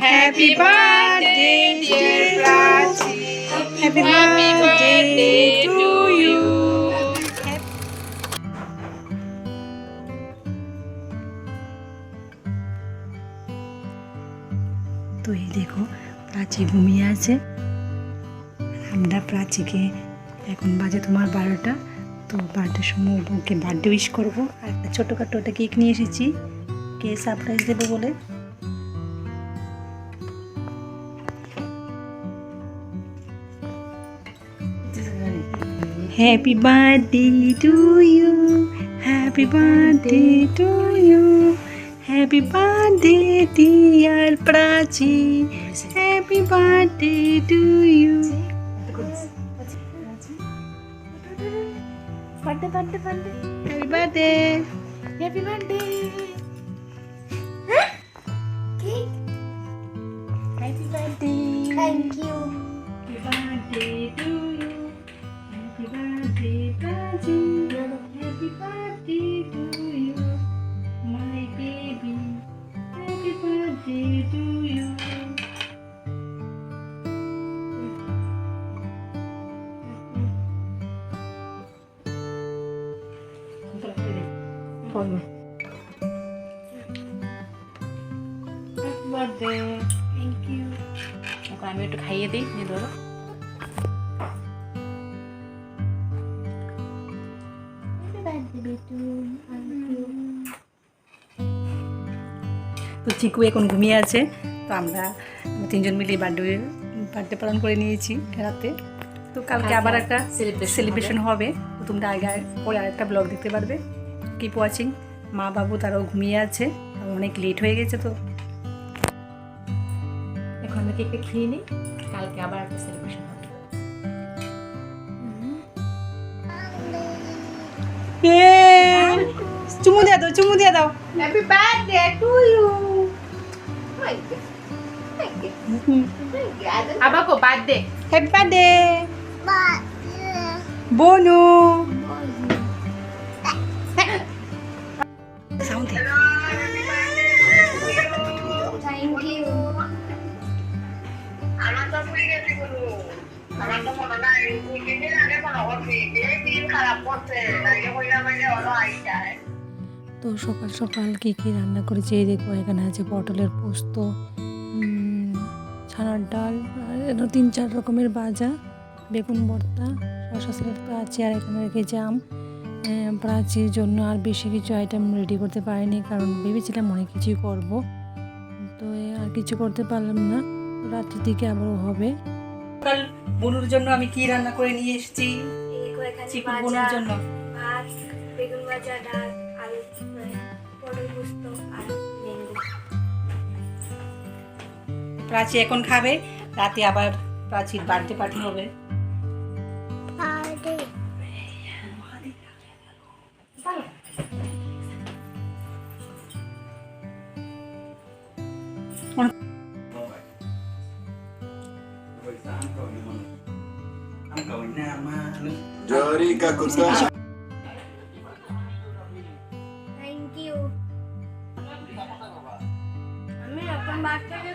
Happy birthday, dear Prachi. Happy birthday to you. তো এই দেখো প্রাচী ঘুমিয়ে আছে আমরা প্রাচীকে এখন বাজে তোমার বারোটা তো বার্থডের সময় ওকে বার্থডে উইশ করবো আর একটা ছোটোখাটো একটা কেক নিয়ে এসেছি কে সারপ্রাইজ দেবো বলে Happy birthday to you, happy birthday to you, happy birthday dear Prachi, happy birthday to you. Birthday, birthday, birthday. Happy birthday. Happy birthday. Huh? Cake. Happy birthday. Thank you. lucky do you? Forma. Happy birthday. Thank you. Okay আমি একটু খাইয়ে দিই নিয়ে ধরো তো চিকু এখন ঘুমিয়ে আছে তো আমরা তিনজন মিলে বার্থডে বার্থডে পালন করে নিয়েছি রাতে তো কালকে আবার একটা সেলিব্রেশন হবে তো তোমরা আগে পরে আরেকটা ব্লগ দেখতে পারবে কিপ ওয়াচিং মা বাবু তারাও ঘুমিয়ে আছে অনেক লেট হয়ে গেছে তো এখন আমি কেকটা খেয়ে নিই কালকে আবার একটা সেলিব্রেশন হ্যাঁ। চুমু দিয়ে দাও চুমু দিয়ে দাও হ্যাপি বার্থডে টু ইউ আবাকো বার্থডে হ্যাপি বার্থডে বনু তো সকাল সকাল কি কি রান্না করেছি এই দেখবো এখানে আছে পটলের পোস্ত ছানার ডাল তিন চার রকমের বাজা বেগুন ভর্তা শশা প্রাচী তো আছে আর এখানে রেখেছি আম প্রাচীর জন্য আর বেশি কিছু আইটেম রেডি করতে পারিনি কারণ ভেবেছিলাম অনেক কিছুই করব তো আর কিছু করতে পারলাম না রাত্রির দিকে আবারও হবে সকাল জন্য আমি কি রান্না করে নিয়ে এসেছি চিকু বলুর জন্য বেগুন ভাজা ডাল প্রাচী এখন খাবে রাতে আবার প্রাচীর বার্থডে পার্টি হবে Jorika Kursa. Thank you. Mami, apa makan ya?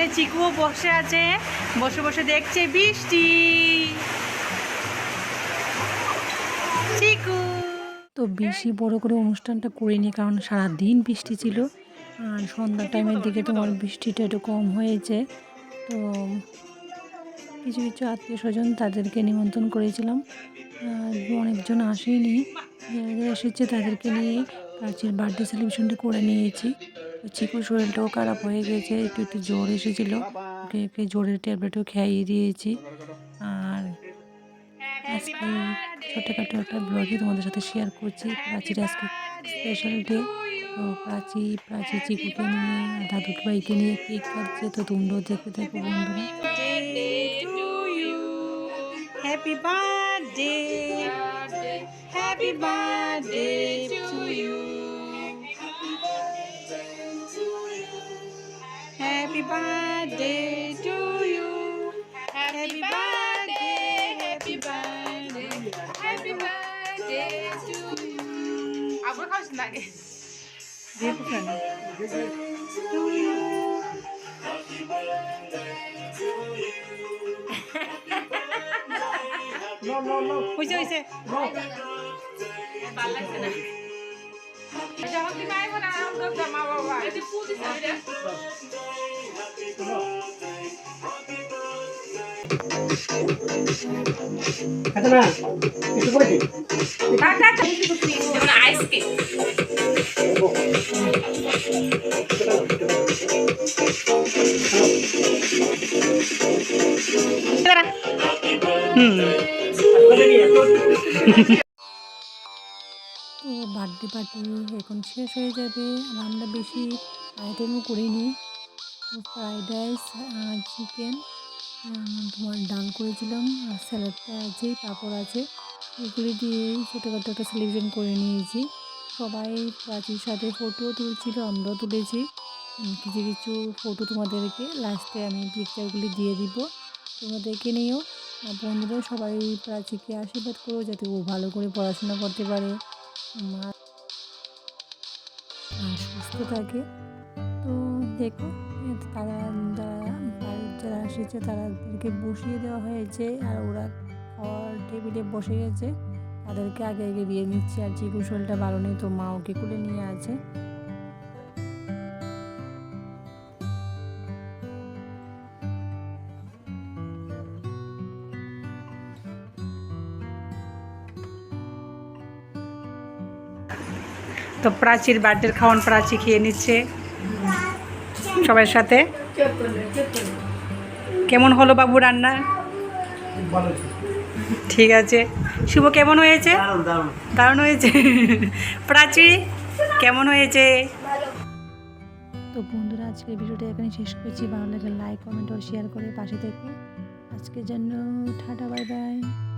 এখানে চিকুও বসে আছে বসে বসে দেখছে বৃষ্টি চিকু তো বেশি বড় করে অনুষ্ঠানটা করিনি কারণ সারা দিন বৃষ্টি ছিল আর সন্ধ্যার টাইমের দিকে তোমার বৃষ্টিটা একটু কম হয়েছে তো কিছু কিছু আত্মীয় স্বজন তাদেরকে নিমন্ত্রণ করেছিলাম অনেকজন আসেনি এসেছে তাদেরকে নিয়ে কাছের বার্থডে সেলিব্রেশনটা করে নিয়েছি চিকুর শরীরটাও খারাপ হয়ে গেছে একটু একটু জ্বর এসেছিল ওকে একটু জ্বরের ট্যাবলেটও খাইয়ে দিয়েছি আর আজকে ছোটোখাটো একটা ব্লগই তোমাদের সাথে শেয়ার করছি প্রাচীর আজকে স্পেশাল ডে তো প্রাচী প্রাচী চিকুকে নিয়ে দাদুর বাইকে নিয়ে কেক কাটছে তো তোমরাও দেখতে থাকো বন্ধুরা Happy birthday, happy birthday to you. Happy birthday to you. Happy birthday, happy birthday, happy birthday to you. आपको कहाँ सुना के? देखो friend. To you. No, no, no. उसे उसे. No. बालक ना. अच्छा हम दिखाएगा ना हम लोग जमा हुआ. ये पूरी सारी. বার্থডে পার্টি এখন শেষ হয়ে যাবে আর আমরা বেশি আইটেমও করিনি ফ্রাইড রাইস চিকেন তোমার ডাল করেছিলাম আর স্যালাডটা আছে পাঁপড় আছে এগুলি দিয়ে ছোটোখাটো একটা সেলিব্রেশন করে নিয়েছি সবাই প্রাচীর সাথে ফটোও তুলছিল আমরাও তুলেছি কিছু কিছু ফটো তোমাদেরকে লাস্টে আমি পিকচারগুলি দিয়ে দিব তোমাদেরকে নিয়েও বন্ধুরা সবাই প্রাচীকে আশীর্বাদ করো যাতে ও ভালো করে পড়াশোনা করতে পারে আর সুস্থ থাকে তো দেখো হ্যাঁ, তারা যারা বাড়ির যারা এসেছে তাদেরকে বসিয়ে দেওয়া হয়েছে আর ওরা খাওয়ার টেবিলে বসে গেছে তাদেরকে আগে আগে দিয়ে নিচ্ছে আর যে কুশলটা ভালো নেই তো মা ওকে কুলে নিয়ে আছে তো প্রাচীর বার্থডের খাওয়ান প্রাচী খেয়ে নিচ্ছে সবার সাথে কেমন হলো বাবু রান্না ঠিক আছে শুভ কেমন হয়েছে দারুণ হয়েছে প্রাচী কেমন হয়েছে তো বন্ধুরা আজকের ভিডিওটা এখানে শেষ করছি ভালো লাগে লাইক কমেন্ট ও শেয়ার করে পাশে থেকে আজকের জন্য টাটা বাই বাই